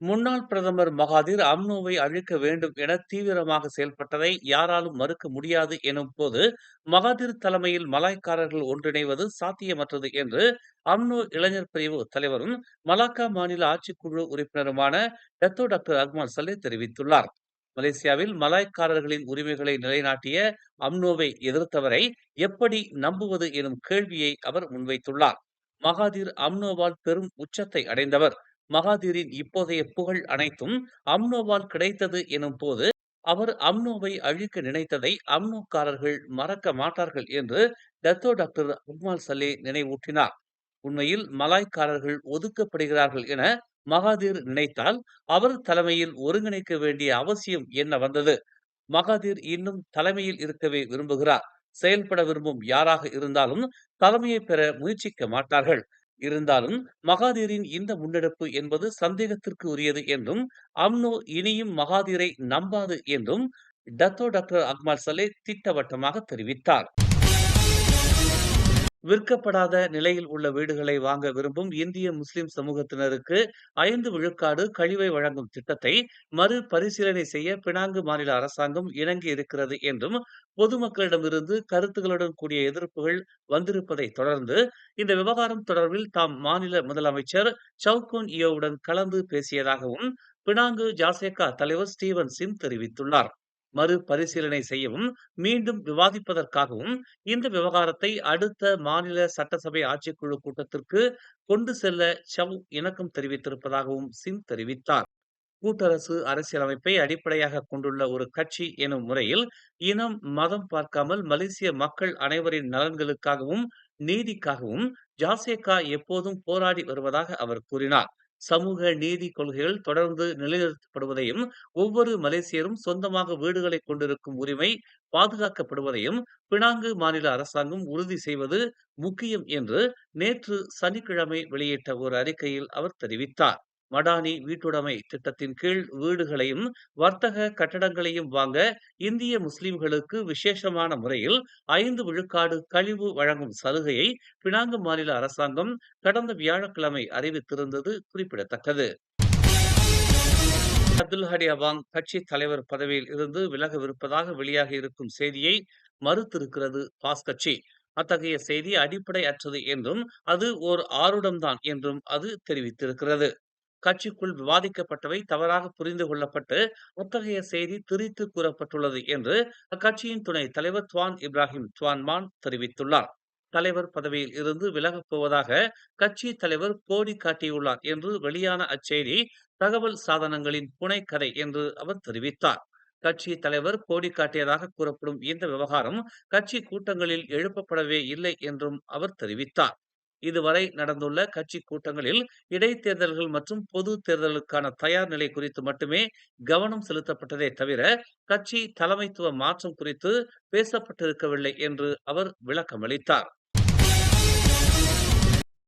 முன்னாள் பிரதமர் மகாதிர் அம்னோவை அழிக்க வேண்டும் என தீவிரமாக செயல்பட்டதை யாராலும் மறுக்க முடியாது எனும் போது மகாதிர் தலைமையில் மலாய்க்காரர்கள் ஒன்றிணைவது சாத்தியமற்றது என்று அம்னோ இளைஞர் பிரிவு தலைவரும் மலாக்கா மாநில ஆட்சிக்குழு உறுப்பினருமான டத்தோ டாக்டர் அக்மல் சலே தெரிவித்துள்ளார். மலேசியாவில் மலாய்க்காரர்களின் உரிமைகளை நிலைநாட்டிய அம்னோவை எதிர்த்தவரை எப்படி நம்புவது எனும் கேள்வியை அவர் முன்வைத்துள்ளார். மகாதிர் அம்னோவால் பெரும் உச்சத்தை அடைந்தவர். மகாதீரின் இப்போதைய புகழ் அனைத்தும் அம்னோவால் கிடைத்தது எனும் போது அவர் அம்னோவை அழிக்க நினைத்ததை அம்னோக்காரர்கள் மறக்க மாட்டார்கள் என்று டத்தோ டாக்டர் அக்மால் சலே நினைவூட்டினார். உண்மையில் மலாய்க்காரர்கள் ஒதுக்கப்படுகிறார்கள் என மகாதீர் நினைத்தால் அவர் தலைமையில் ஒருங்கிணைக்க வேண்டிய அவசியம் என்ன வந்தது? மகாதீர் இன்னும் தலைமையில் இருக்கவே விரும்புகிறார். செயல்பட விரும்பும் யாராக இருந்தாலும் தலைமையை பெற முயற்சிக்க மாட்டார்கள். இருந்தாலும் மகாதீரின் இந்த முன்னெடுப்பு என்பது சந்தேகத்திற்கு உரியது என்றும் அம்னோ இனியும் மகாதீரை நம்பாது என்றும் டத்தோ டாக்டர் அக்மால் சலே திட்டவட்டமாக தெரிவித்தார். விற்கப்படாத நிலையில் உள்ள வீடுகளை வாங்க விரும்பும் இந்திய முஸ்லிம் சமூகத்தினருக்கு ஐந்து விழுக்காடு கழிவை வழங்கும் திட்டத்தை மறு பரிசீலனை செய்ய பினாங்கு மாநில அரசாங்கம் இணங்கி இருக்கிறது என்றும் பொதுமக்களிடமிருந்து கருத்துகளுடன் கூடிய எதிர்ப்புகள் வந்திருப்பதை தொடர்ந்து இந்த விவகாரம் தொடர்பில் தாம் மாநில முதலமைச்சர் சவுகோன் இயோவுடன் கலந்து பேசியதாகவும் பினாங்கு ஜாசேகா தலைவர் ஸ்டீவன் சிம் தெரிவித்துள்ளார். மறுபரிசீலனை செய்யவும் மீண்டும் விவாதிப்பதற்காகவும் இந்த விவகாரத்தை அடுத்த மாநில சட்டசபை ஆட்சிக்குழு கூட்டத்திற்கு கொண்டு செல்ல சவ் இணக்கம் தெரிவித்திருப்பதாகவும் சிங் தெரிவித்தார். கூட்டரசு அரசியலமைப்பை அடிப்படையாக கொண்டுள்ள ஒரு கட்சி எனும் முறையில் இனம் மதம் பார்க்காமல் மலேசிய மக்கள் அனைவரின் நலன்களுக்காகவும் நீதிக்காகவும் ஜாசேகா எப்போதும் போராடி வருவதாக அவர் கூறினார். சமூக நீதி கொள்கைகள் தொடர்ந்து நிலைநிறுத்தப்படுவதையும் ஒவ்வொரு மலேசியரும் சொந்தமாக வீடுகளை கொண்டிருக்கும் உரிமை பாதுகாக்கப்படுவதையும் பினாங்கு மாநில அரசாங்கம் உறுதி செய்வது முக்கியம் என்று நேற்று சனிக்கிழமை வெளியிட்ட ஒரு அறிக்கையில் அவர் தெரிவித்தார். மடானி வீட்டுடைமை திட்டத்தின் கீழ் வீடுகளையும் வர்த்தக கட்டடங்களையும் வாங்க இந்திய முஸ்லிம்களுக்கு விசேஷமான முறையில் ஐந்து விழுக்காடு கழிவு வழங்கும் சலுகையை பினாங்கு மாநில அரசாங்கம் கடந்த வியாழக்கிழமை அறிவித்திருந்தது குறிப்பிடத்தக்கது. அப்துல் ஹடி அவாங் கட்சி தலைவர் பதவியில் இருந்து விலகவிருப்பதாக வெளியாகி இருக்கும் செய்தியை மறுத்திருக்கிறது பாஸ் கட்சி. அத்தகைய செய்தி அடிப்படை அற்றது என்றும் அது ஓர் ஆருடம்தான் என்றும் அது தெரிவித்திருக்கிறது. கட்சிக்குள் விவாதிக்கப்பட்டவை தவறாக புரிந்து கொள்ளப்பட்டு அத்தகைய செய்தி திரித்து கூறப்பட்டுள்ளது என்று அக்கட்சியின் துணை தலைவர் துவான் இப்ராஹிம் துவான்மான் தெரிவித்துள்ளார். தலைவர் பதவியில் இருந்து விலகப் போவதாக கட்சி தலைவர் கோடி காட்டியுள்ளார் என்று வெளியான அச்செய்தி தகவல் சாதனங்களின் புனை கதை என்று அவர் தெரிவித்தார். கட்சி தலைவர் கோடி காட்டியதாக கூறப்படும் இந்த விவகாரம் கட்சி கூட்டங்களில் எழுப்பப்படவே இல்லை என்றும் அவர் தெரிவித்தார். இதுவரை நடந்துள்ள கட்சி கூட்டங்களில் இடைத்தேர்தல்கள் மற்றும் பொது தேர்தலுக்கான தயார் நிலை குறித்து மட்டுமே கவனம் செலுத்தப்பட்டதே தவிர கட்சி தலைமைத்துவ மாற்றம் குறித்து பேசப்பட்டிருக்கவில்லை என்று அவர் விளக்கமளித்தார்.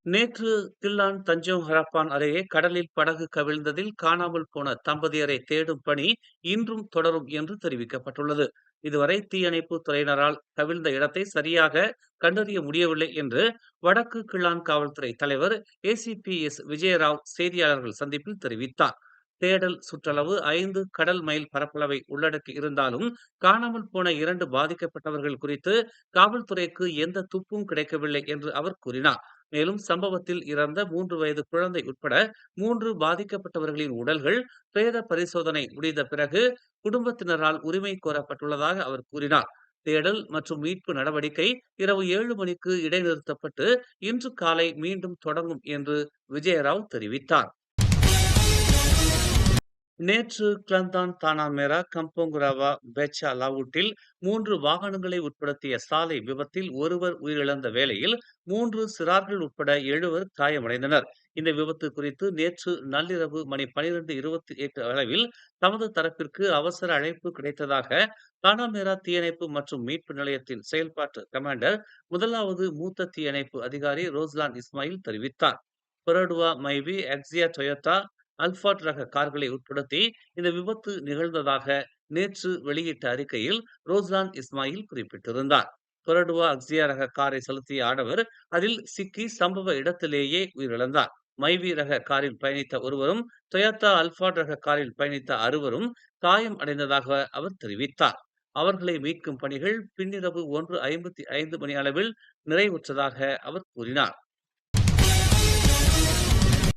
நேற்று கில்லான் தஞ்சோங் ஹரப்பான் அருகே கடலில் படகு கவிழ்ந்ததில் காணாமல் போன தம்பதியரை தேடும் பணி இன்றும் தொடரும் என்று தெரிவிக்கப்பட்டுள்ளது. இதுவரை தீயணைப்பு துறையினரால் கவிழ்ந்த இடத்தை சரியாக கண்டறிய முடியவில்லை என்று வடக்கு கிளான் காவல்துறை தலைவர் ஏசிபி எஸ் விஜயராவ் செய்தியாளர்கள் சந்திப்பில் தெரிவித்தார். தேடல் சுற்றளவு ஐந்து கடல் மைல் பரப்பளவை உள்ளடக்கி இருந்தாலும் காணாமல் போன இரண்டு பாதிக்கப்பட்டவர்கள் குறித்து காவல்துறைக்கு எந்த துப்பும் கிடைக்கவில்லை என்று அவர் கூறினார். மேலும் சம்பவத்தில் இறந்த மூன்று வயது குழந்தை உட்பட மூன்று பாதிக்கப்பட்டவர்களின் உடல்கள் பிரேத பரிசோதனை முடிந்த பிறகு குடும்பத்தினரால் உரிமை கோரப்பட்டுள்ளதாக அவர் கூறினார். தேடல் மற்றும் மீட்பு நடவடிக்கை இரவு ஏழு மணிக்கு இடைநிறுத்தப்பட்டு இன்று காலை மீண்டும் தொடங்கும் என்று விஜயராவ் தெரிவித்தார். நேற்று கிளந்தான் தானாமேரா கம்போங்குராவா பெச்சா லாவூட்டில் மூன்று வாகனங்களை உட்படுத்திய சாலை விபத்தில் ஒருவர் உயிரிழந்த வேளையில் மூன்று சிறார்கள் உட்பட எழுவர் காயமடைந்தனர். இந்த விபத்து குறித்து நேற்று நள்ளிரவு மணி பனிரெண்டு இருபத்தி எட்டு அளவில் தமது தரப்பிற்கு அவசர அழைப்பு கிடைத்ததாக தானாமேரா தீயணைப்பு மற்றும் மீட்பு நிலையத்தின் செயல்பாட்டு கமாண்டர் முதலாவது மூத்த தீயணைப்பு அதிகாரி ரோஸ்லான் இஸ்மாயில் தெரிவித்தார். பெரடுவா மைவி எக்ஸியா டொயோட்டா அல்பாட் ரக கார்களை உட்படுத்தி இந்த விபத்து நிகழ்ந்ததாக நேற்று வெளியிட்ட அறிக்கையில் ரோஸ்லான் இஸ்மாயில் குறிப்பிட்டிருந்தார். கொரடுவா அக்ஸியா ரக காரை செலுத்திய ஆடவர் அதில் சிக்கி சம்பவ இடத்திலேயே உயிரிழந்தார். மைவி ரக காரில் பயணித்த ஒருவரும் டொயோட்டா அல்பாட் ரக காரில் பயணித்த அறுவரும் காயம் அடைந்ததாக அவர் தெரிவித்தார். அவர்களை மீட்கும் பணிகள் பின்னிரவு ஒன்று ஐம்பத்தி ஐந்து மணி அளவில் நிறைவுற்றதாக அவர் கூறினார்.